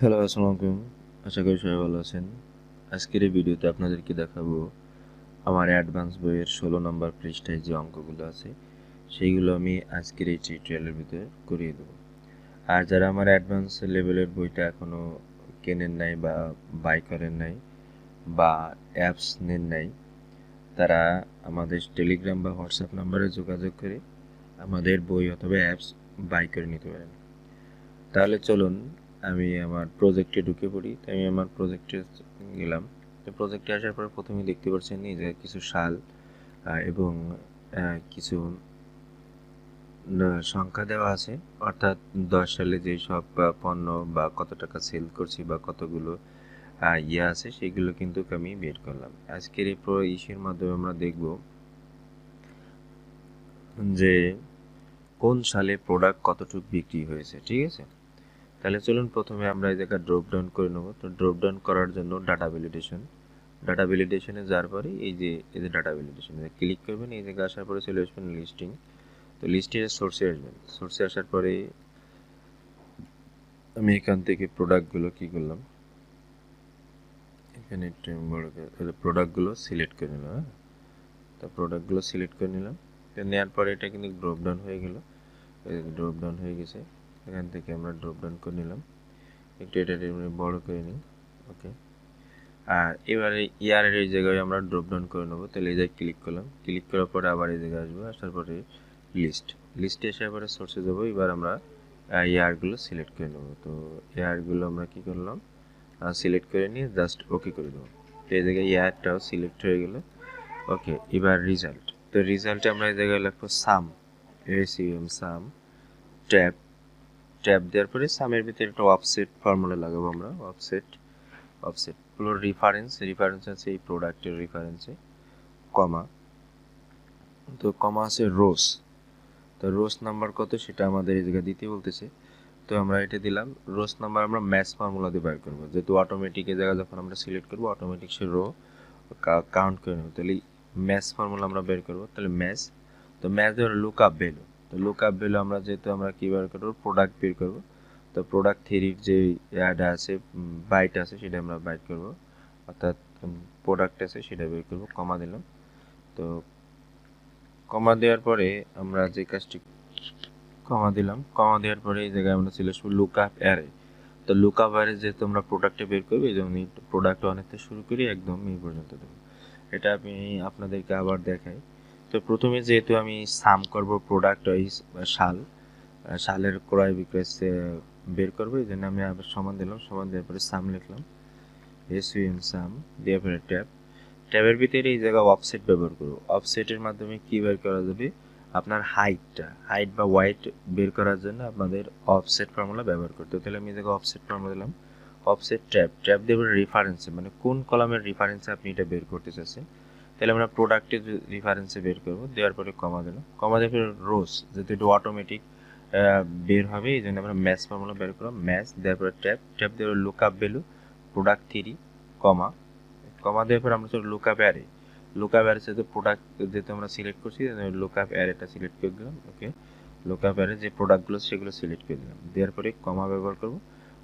Hello, আসসালামু আলাইকুম। আশা করি সবাই ভালো আছেন। আজকের এই ভিডিওতে আপনাদেরকে দেখাবো আমার অ্যাডভান্স বইয়ের ষোলো নম্বর পৃষ্ঠায় যে অঙ্কগুলো আছে, সেইগুলো আমি আজকের এই টিউটোরিয়ালের ভিতরে করিয়ে দেবো। আর যারা আমার অ্যাডভান্স লেভেলের বইটা এখনও কেনেন নাই বা বাই করেন নাই বা অ্যাপস নেন নাই, তারা আমাদের টেলিগ্রাম বা হোয়াটসঅ্যাপ নাম্বারে যোগাযোগ করে আমাদের বই অথবা অ্যাপস বাই করে নিতে পারেন। তাহলে চলুন আমি আমার প্রজেক্টে ঢুকে পড়ি তো আমি আমার প্রজেক্টে গেলাম। তো প্রজেক্টে আসার পর প্রথমে দেখতে পাচ্ছেন যে কিছু আহ, এবং কিছু সংখ্যা দেওয়া আছে। অর্থাৎ দশ সালে যে সব পণ্য বা কত টাকা সেল করছি বা কতগুলো ইয়ে আছে সেগুলো কিন্তু আমি বের করলাম। আজকের এই প্রো ইস্যুর মাধ্যমে আমরা দেখব যে কোন সালে প্রোডাক্ট কতটুকু বিক্রি হয়েছে ঠিক আছে? তাহলে চলুন প্রথমে আমরা এই জায়গায় ড্রপ ডাউন করে নেব। তো ড্রপ ডাউন করার জন্য ডাটা ভ্যালিডেশন ডাটা ভ্যালিডেশনে যাওয়ার পরে এই যে এই যে ডাটা ভ্যালিডেশন ক্লিক করবেন, এই জায়গায় আসার পরে চলে আসবেন লিস্টিং তো লিস্টের সোর্সে আসবেন। সোর্সে আসার পরে আমি এখান থেকে প্রোডাক্টগুলো কি করলাম? এখানে একটু বড় প্রোডাক্টগুলো সিলেক্ট করে নিলাম হ্যাঁ? তো প্রোডাক্টগুলো সিলেক্ট করে নিলাম। নেওয়ার পরে এটা কিন্তু ড্রপ ডাউন হয়ে গেল। ড্রপ ডাউন হয়ে গেছে। এখান থেকে আমরা ড্রপ ডাউন করে নিলাম। একটু এটা বড় করে নিই ওকে আর এবারে ইয়ারের এই জায়গায় আমরা ড্রপ ডাউন করে নেব। তাহলে এই জায়গায় ক্লিক করলাম। ক্লিক করার পরে আবার এই জায়গায় আসব, আসার পরে লিস্ট লিস্টে আসার পরে সোর্সে যাব। এবার আমরা ইয়ারগুলো সিলেক্ট করে নেব। তো ইয়ারগুলো আমরা কি করলাম? সিলেক্ট করে নিয়ে জাস্ট ওকে করে দেবো। তো এই জায়গায় ইয়ারটাও সিলেক্ট হয়ে গেল। ওকে এবার রেজাল্ট তো রিজাল্টে আমরা এই জায়গায় লিখব sum ACM sum tab tab দেওয়ার পরে সামের ভিতরে একটা অফসেট ফর্মুলা লাগাবো আমরা। অফসেট অফসেট পুরো রেফারেন্স রেফারেন্স আছে এই প্রোডাক্টের রেফারেন্সে কমা তো কমা আছে রোস তো রোস নাম্বার কত সেটা আমাদের এই জায়গায় দিতে বলতেছে। তো আমরা এটা দিলাম রোস নাম্বার আমরা ম্যাথ ফর্মুলা দিয়ে বের করব। যেহেতু অটোমেটিক এই জায়গায় যখন আমরা সিলেক্ট করব অটোমেটিক সে রো কাউন্ট করে নেব। তাহলে ম্যাথ ফর্মুলা আমরা বের করব। তাহলে ম্যাথ তো ম্যাথ ধরো লুক আপ ভ্যালু তো লুক আপ ভ্যালু আমরা যেহেতু আমরা কী বের করব প্রোডাক্ট বের করব। তো প্রোডাক্ট থ্রির যে অ্যাড আছে বাইট আছে, সেটা আমরা বাইট করব। অর্থাৎ প্রোডাক্ট আছে, সেটা বের করব কমা দিলাম। তো কমা দেওয়ার পরে আমরা যে কাজটি কমা দিলাম। কমা দেওয়ার পরে এই জায়গায় আমরা চলে আসব লুক আপ অ্যারে তো লুক আপ অ্যারে যেহেতু আমরা প্রোডাক্টে বের করব, এই জন্য প্রোডাক্ট অনেকটা শুরু করি, একদম এই পর্যন্ত দেবো। এটা আমি আপনাদেরকে আবার দেখাই। তো প্রথমে যেহেতু আমি সাম করব প্রোডাক্ট ওয়াইজ শাল শালের ক্রয় বিক্রয় বের করব, এই জন্য আমি আবার সমান দিলাম, সমান দেওয়ার পরে সাম লিখলাম। এস ইউ এম সাম, দেওয়ার পরে ট্যাব। ট্যাবের ভিতরে এই জায়গায় অফসেট ব্যবহার করব। অফসেটের মাধ্যমে কি বের করা যাবে? আপনার হাইটটা হাইট বা ওয়াইট বের করার জন্য আপনাদের অফসেট ফর্মুলা ব্যবহার করতে। তাহলে আমি এই জায়গায় অফসেট ফর্মুলা দিলাম। অফসেট ট্যাব ট্যাব দেবো রেফারেন্সে মানে কোন কলামের রেফারেন্সে আপনি এটা বের করতে চাচ্ছেন? তাহলে আমরা প্রোডাক্টের রেফারেন্সে বের করব, দেওয়ার পরে কমা দিলাম কমা দেওয়ার পরে রোজ যেহেতু এটা অটোমেটিক বের হবে, এই জন্য আমরা ম্যাথ ফর্মুলা বের করলাম ম্যাথ দেওয়ার পরে ট্যাপ ট্যাপ দেওয়ার lookup value product three comma comma দেওয়ার পর আমরা look up array look up array যেহেতু প্রোডাক্ট যেহেতু আমরা সিলেক্ট করছি লুক আপ অ্যারেটা সিলেক্ট করে দিলাম ওকে লুক আপ অ্যারে যে প্রোডাক্টগুলো সেগুলো সিলেক্ট করে দিলাম। দেওয়ার পরে কমা ব্যবহার করব।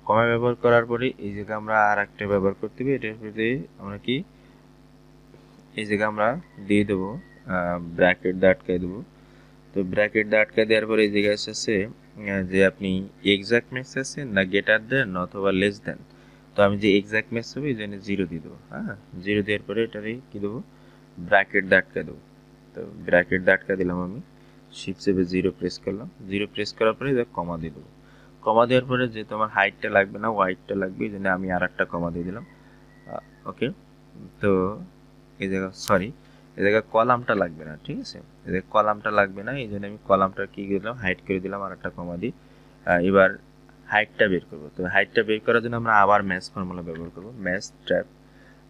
কমা ব্যবহার করার পরে এই জায়গায় আমরা আর একটা ব্যবহার করতে হবে, এটার আমরা কি এই জায়গায় আমরা দিয়ে দেবো ব্র্যাকেট দিয়ে আটকায় দেবো। তো ব্র্যাকেট দিয়ে আটকায় দেওয়ার পরে এই জায়গায় এসেছে যে আপনি এক্সাক্ট ম্যাক্স আছে না গেটার দেন অথবা লেস দেন। তো আমি যে এক্সাক্ট ম্যাক্স হবে এই জন্য জিরো দিয়ে দেবো হ্যাঁ? জিরো দেওয়ার পরে এটারে কী দেবো? ব্র্যাকেট দিয়ে দেবো। তো ব্র্যাকেট দিয়ে দিলাম আমি শিপ সেভে জিরো প্রেস করলাম। জিরো প্রেস করার পরে এটা কমা দিয়ে দেবো। কমা দেওয়ার পরে যে তোমার হাইটটা লাগবে না হোয়াইটটা লাগবে, এই জন্য আমি আর একটা কমা দিয়ে দিলাম। ওকে তো এই জায়গা সরি এই জায়গায় কলামটা লাগবে না, ঠিক আছে? এই জায়গায় কলামটা লাগবে না, এই জন্য আমি কলামটা কি দিলাম হাইট করে দিলাম আর একটা কমা দিই এবার হাইটটা বের করব। তো হাইটটা বের করার জন্য আমরা আবার ম্যাথ ফর্মুলা ব্যবহার করব ম্যাথ ট্র্যাপ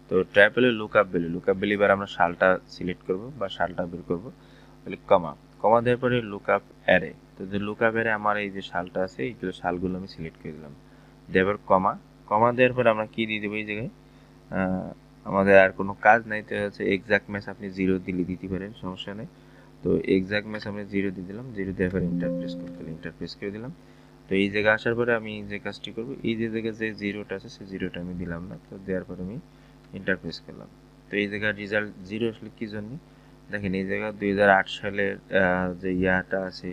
তো ট্র্যাপ হলে look up value look up value এবার আমরা সালটা সিলেক্ট করব বা সালটা বের করব। তাহলে কমা কমা দেওয়ার পরে লুক আপ অ্যারে তো যে লুক আপ অ্যারে আমার এই যে সালটা আছে এইগুলো সালগুলো আমি সিলেক্ট করে দিলাম। দেওয়ার কমা কমা দেওয়ার পরে আমরা কি দিয়ে দেবো এই জায়গায়? আমাদের আর কোনো কাজ নাই, তো হচ্ছে এক্সাক্ট ম্যাচ আপনি জিরো দিলে দিতে পারেন, সমস্যা নেই। তো এক্সাক্ট ম্যাচ আমি জিরো দিয়ে দিলাম জিরো দেওয়ার পরে ইন্টারপ্রেস করতে ইন্টারপ্রেস করে দিলাম। তো এই জায়গায় আসার পরে আমি যে কাজটি করব, এই যে জায়গায় যে জিরোটা আছে, সেই জিরোটা আমি দিলাম না, তো দেওয়ার পরে আমি ইন্টারপ্রেস করলাম। তো এই জায়গায় রেজাল্ট জিরো আসলে কী জন্য? দেখেন এই জায়গায় দুই হাজার আট সালের যে ইয়াটা আছে,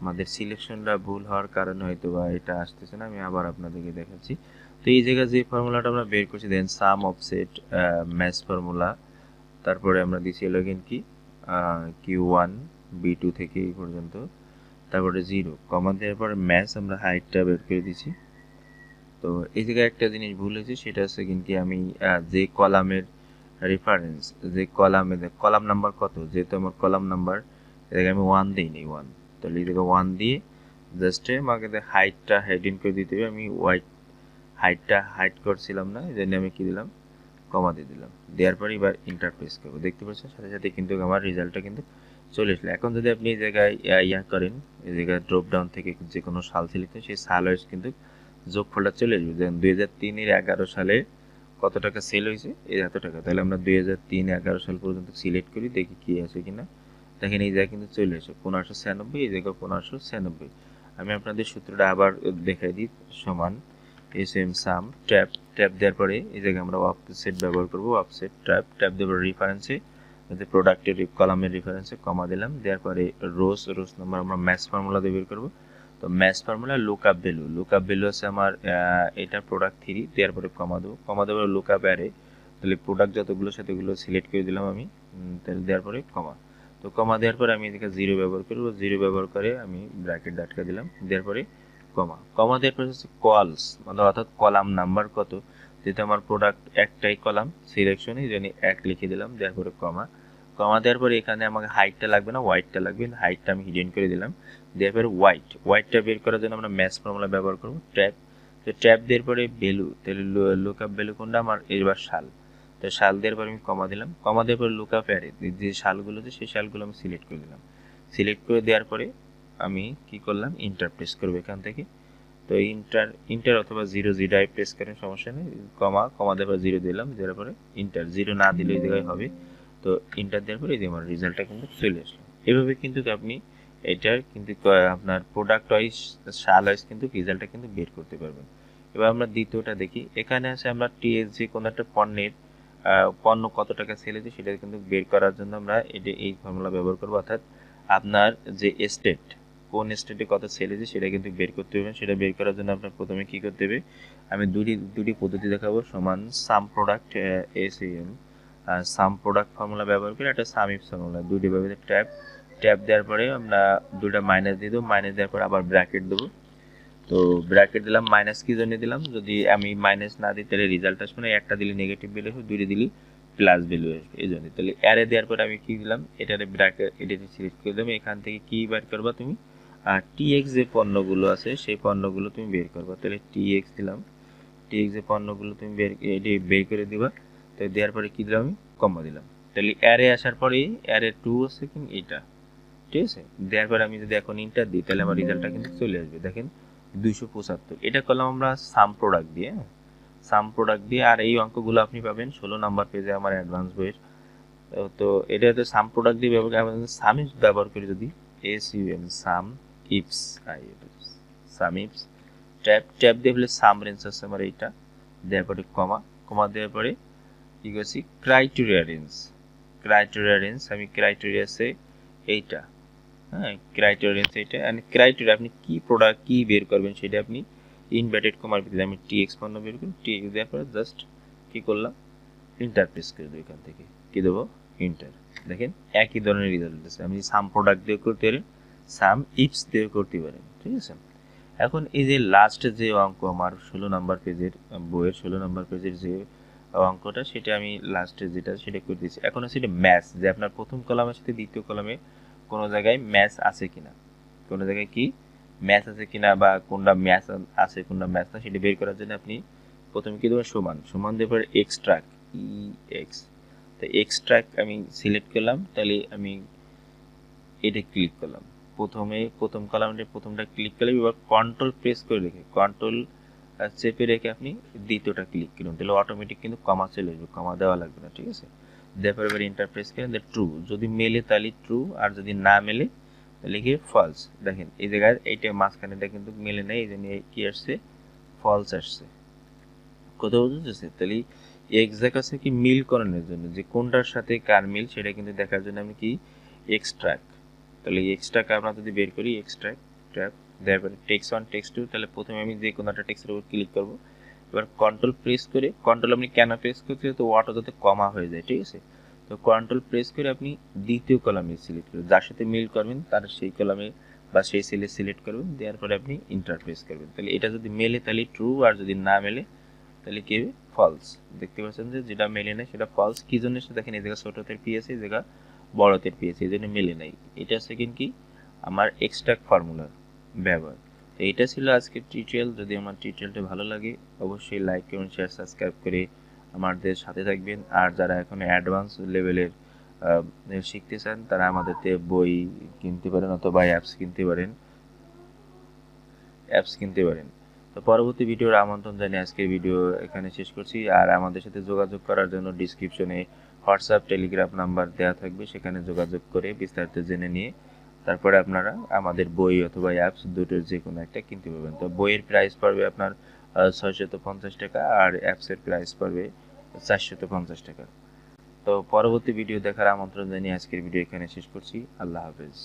আমাদের সিলেকশনটা ভুল হওয়ার কারণে হয়তো বা এটা আসতেছে না, আমি আবার আপনাদেরকে দেখাচ্ছি। তো এই জায়গায় যে ফর্মুলাটা আমরা বের করছি then sum offset match formula তারপরে আমরা দিছি লগিন কি? কিউ ওয়ান বি টু থেকে এই পর্যন্ত, তারপরে জিরো কমা দেওয়ার পরে ম্যাথ আমরা হাইটটা বের করে দিছি। তো এই জায়গায় একটা জিনিস ভুল হয়েছে, সেটা হচ্ছে কিন্তু আমি যে কলামের রেফারেন্স যে কলামে কলাম নাম্বার কত? যেহেতু আমার কলাম নাম্বার এ জায়গায় আমি ওয়ান দিইনি ওয়ান তাহলে এই জায়গায় ওয়ান দিয়ে জাস্ট আমাকে হাইটটা হেডিং করে দিতে হবে, আমি হোয়াইট হাইটটা হাইট করছিলাম না, এই জন্য আমি কি দিলাম? কমা দিয়ে দিলাম। দেওয়ার পরে এবার ইন্টারপ্রেস করব। দেখতে পাচ্ছেন, সাথে সাথে কিন্তু আমার রেজাল্টটা কিন্তু চলে আসলো এখন যদি আপনি এই জায়গায় ইয়া করেন, এই জায়গায় ড্রপ ডাউন থেকে যে কোনো সাল সিলেক্ট সেই সাল ওয়াইজ কিন্তু যোগফলটা চলে আসবে যেমন দুই হাজার তিনের এগারো সালে কত টাকা সেল হয়েছে? এই এত টাকা। তাহলে আমরা দুই হাজার তিন এগারো সাল পর্যন্ত সিলেক্ট করি, দেখি কী আছে কি না দেখেন, এই জায়গায় কিন্তু চলে আসে পনেরোশো ছিয়ানব্বই, এই জায়গায় পনেরোশো ছিয়ানব্বই। আমি আপনাদের সূত্রটা আবার দেখাই দিই, সমান। S M sum, tab tab দেওয়ার পরে এই জায়গায় আমরা অফসেট ব্যবহার করব অফসেট ট্যাপ ট্যাপ দেওয়ার রেফারেন্সে যাতে প্রোডাক্টের কলামের রেফারেন্সে কমা দিলাম, দেওয়ার পরে রোজ রোজ নাম্বার আমরা ম্যাথস ফর্মুলা দিয়ে বের করব। তো match formula lookup value lookup value আছে আমার এটা প্রোডাক্ট থ্রি দেওয়ার পরে কমা দেবো। কমা দেওয়ার লুক আপ অ্যারে তাহলে প্রোডাক্ট যতগুলো, সেতগুলো সিলেক্ট করে দিলাম আমি তাহলে দেওয়ার পরে কমা তো কমা দেওয়ার পরে আমি এদিকে জিরো ব্যবহার করব জিরো ব্যবহার করে আমি ব্র্যাকেট আটকা দিলাম, দেওয়ার পরে কমা। কমা দেওয়ার পরে হচ্ছে কলস মানে অর্থাৎ কলাম নাম্বার কত, যেহেতু আমার প্রোডাক্ট একটাই কলাম সিলেকশনে জন্য এক লিখে দিলাম দেওয়ার পরে কমা। কমা দেওয়ার পরে এখানে আমাকে হাইটটা লাগবে না হোয়াইটটা লাগবে হাইটটা আমি হিডেন করে দিলাম। দেওয়ার পরে হোয়াইট হোয়াইটটা বের করার জন্য আমরা ম্যাথস ফর্মুলা ব্যবহার করব ট্যাপ তো ট্যাপ দেওয়ার পরে ভ্যালু তাহলে লুক আপ ভ্যালু কোনটা? আমার এবার শাল তো শাল দেওয়ার পরে আমি কমা দিলাম। কমা দেওয়ার পরে লুক আপ অ্যারে যে শালগুলো আছে, সেই শালগুলো আমি সিলেক্ট করে দিলাম। সিলেক্ট করে দেওয়ার পরে আমি কি করলাম? ইন্টার প্রেস করব এখান থেকে। তো ইন্টার ইন্টার অথবা জিরো জিরোয় প্রেস করেন, সমস্যা নেই। কমা কমা দেওয়ার পর জিরো দিলাম, দেওয়ার পরে ইন্টার জিরো না দিলে ওই জায়গায় হবে। তো ইন্টার দেওয়ার পরে এই যে আমার রেজাল্টটা কিন্তু চলে আসলো। এভাবে কিন্তু আপনি এটার কিন্তু আপনার প্রোডাক্ট ওয়াইজ সাল ওয়াইজ কিন্তু রেজাল্টটা কিন্তু বের করতে পারবেন। এবার আমরা দ্বিতীয়টা দেখি। এখানে আছে আমরা টিএসজি কোনো একটা পণ্যের পণ্য কত টাকা সেল হয়েছে সেটা কিন্তু বের করার জন্য আমরা এটা এই ফর্মুলা ব্যবহার করব। অর্থাৎ আপনার যে স্টেট কোন স্টেটে কত সেল হয়েছে সেটা কিন্তু বের করতে হবে। সেটা বের করার জন্য আপনার প্রথমে কি করতে হবে? আমি দুটি দুটি পদ্ধতি দেখাবো। সমান sum product S M sum product formula ব্যবহার করে একটা সাম ইফ ফর্মুলা দুটি ব্যবহার ট্যাপ ট্যাপ দেওয়ার পরে আমরা দুটা মাইনাস দিয়ে দেবো। মাইনাস দেওয়ার পরে আবার ব্র্যাকেট দেবো। তো ব্র্যাকেট দিলাম মাইনাস কি জন্য দিলাম? যদি আমি মাইনাস না দিই, তাহলে রেজাল্ট আসবে না। একটা দিলে নেগেটিভ ভ্যালু আসবে, দুইটা দিলে প্লাস ভ্যালু আসবে, এই জন্য। তাহলে অ্যারে দেওয়ার পরে আমি কি দিলাম? এটারে ব্র্যাকেট এটাতে সিলেক্ট করে দিলাম এখান থেকে কি বের করবা তুমি? আর টিএক্স যে পণ্যগুলো আছে, সেই পণ্যগুলো তুমি বের করবা। তাহলে টিএক্স দিলাম। টিএক্স যে পণ্যগুলো তুমি বের, এটি বের করে দিবা তো দেওয়ার পরে কি দিলাম আমি? কমা দিলাম। তাহলে অ্যারে আসার পরেই অ্যারে টু আছে কি এটা। ঠিক আছে? দেওয়ার পরে আমি যদি এখন ইন্টার দিই, তাহলে আমার রেজাল্টটা কিন্তু চলে আসবে। দেখেন, দুইশো পঁচাত্তর। এটা করলাম আমরা সাম প্রোডাক্ট দিয়ে সাম প্রোডাক্ট দিয়ে, আর এই অঙ্কগুলো আপনি পাবেন ষোলো নাম্বার পেজে আমার অ্যাডভান্স বইয়ের। তো- এটা তো সাম প্রোডাক্ট দিয়ে ব্যবহার সাম ব্যবহার করি যদি S U M sum ifs sum ifs tab tab দিয়ে ফেলে সাম রেঞ্জ আছে আমার এইটা। দেওয়ার পরে কমা কমা দেওয়ার পরে কি করছি? ক্রাইটেরিয়া রেঞ্জ ক্রাইটেরিয়া রেঞ্জ আমি ক্রাইটেরিয়া আছে এইটা। হ্যাঁ ক্রাইটেরিয়া রেঞ্জ এইটা। অ্যান্ড ক্রাইটেরিয়া আপনি কি প্রোডাক্ট কি বের করবেন সেটা আপনি ইনভার্টেড কমার ভিতরে আমি টি এক্স পণ্য বের করি টি এক্স দেওয়ার পরে জাস্ট কি করলাম? ইন্টার প্রেস করে দেবো এখান থেকে। কি দেবো? ইন্টার দেখেন, একই ধরনের রেজাল্ট আছে আমি সাম প্রোডাক্ট দিয়ে করতে পারেন সাম ইপস দিয়ে করতে পারেন, ঠিক আছে? এখন এই যে লাস্ট যে অঙ্ক, আমার ষোলো নম্বর পেজের বইয়ের ষোলো নম্বর পেজের যে অঙ্কটা, সেটা আমি লাস্টে যেটা, সেটা করে দিয়েছি। এখন হচ্ছে এটা ম্যাথ যে আপনার প্রথম কলামের সাথে দ্বিতীয় কলামে কোনো জায়গায় ম্যাথ আছে কিনা? কোনো জায়গায় কি ম্যাথ আছে কিনা বা কোনটা ম্যাথ আছে, কোনটা ম্যাথ না, সেটা বের করার জন্য আপনি প্রথমে কি দেবেন? সমান। সমান দেওয়ার পরে এক্সট্রাক ই এক্স তো এক্সট্রাক আমি সিলেক্ট করলাম, তাহলে আমি এটা ক্লিক করলাম। প্রথমে, প্রথম কলামটা প্রথমটা ক্লিক করলে এবার কন্ট্রোল প্রেস করে রেখে কন্ট্রোল চেপে রেখে আপনি দ্বিতীয়টা ক্লিক করুন। তাহলে অটোমেটিক কিন্তু কমা চলে আসবে কমা দেওয়া লাগবে না, ঠিক আছে? দেওয়ার এবার ইন্টার প্রেস করেন ট্রু যদি মেলে তাহলে ট্রু আর যদি না মেলে তাহলে কি ফলস দেখেন, এই জায়গায় এইটা মাঝখানেটা কিন্তু মেলে নেই, এই জন্য কি আসছে? ফলস আসছে। কোথাও বুঝতেছে তাহলে এক্সাক্ট আছে কি মিল করানোর জন্য, যে কোনটার সাথে কার মিল সেটা কিন্তু দেখার জন্য আমি কি এক্সট্রাক্ট তাহলে এক্সট্রাক আমরা যদি বের করি এক্সট্রাক্ট ট্র্যাক দেওয়ার পরে টেক্স ওয়ান টেক্স টু তাহলে প্রথমে আমি যে কোনো একটা টেক্সের উপর ক্লিক করব। এবার কন্ট্রোল প্রেস করে কন্ট্রোল আপনি কেন প্রেস করতে তো ওয়াটা যাতে কমা হয়ে যায়, ঠিক আছে? তো কন্ট্রোল প্রেস করে আপনি দ্বিতীয় কলামে সিলেক্ট করবেন যার সাথে মিল করবেন, তার সেই কলামে বা সেই সেলে সিলেক্ট করবেন দেওয়ার পরে আপনি ইন্টার প্রেস করবেন। তাহলে এটা যদি মেলে, তাহলে ট্রু আর যদি না মেলে, তাহলে কি হবে? ফলস দেখতে পাচ্ছেন যে যেটা মেলে না সেটা ফলস কি জন্য? দেখেন, এই জায়গা ছোটতের পিএসি এই জায়গা বড়তের পিএসি এই জন্য মেলে নাই। এটা সেকেন্ড কি? আমার এক্সট্রাক্ট ফর্মুলার ব্যবহার। তো এটা ছিল আজকের টিউটোরিয়াল যদি আমার টিউটোরিয়ালটা ভালো লাগে, অবশ্যই লাইক কমেন্ট শেয়ার সাবস্ক্রাইব করে আমাদের সাথে থাকবেন। আর যারা এখন অ্যাডভান্স লেভেলের শিখতে চান, তারা আমাদের তে বই কিনতে পারেন অথবা অ্যাপস কিনতে পারেন। অ্যাপস কিনতে পারেন। তো পরবর্তী ভিডিওর আমন্ত্রণ জানিয়ে আজকের ভিডিও এখানে শেষ করছি। আর আমাদের সাথে যোগাযোগ করার জন্য ডিসক্রিপশনে হোয়াটসঅ্যাপ টেলিগ্রাম নাম্বার দেওয়া থাকবে, সেখানে যোগাযোগ করে বিস্তারিত জেনে নিয়ে তারপরে আপনারা আমাদের বই অথবা অ্যাপস দুটোর যে কোনো একটা কিনতে পারবেন। তো বইয়ের প্রাইস পড়বে আপনার ছয়শত পঞ্চাশ টাকা আর অ্যাপসের প্রাইস পড়বে চারশত পঞ্চাশ টাকা। তো পরবর্তী ভিডিও দেখার আমন্ত্রণ জানিয়ে আজকের ভিডিও এখানে শেষ করছি। আল্লাহ হাফেজ।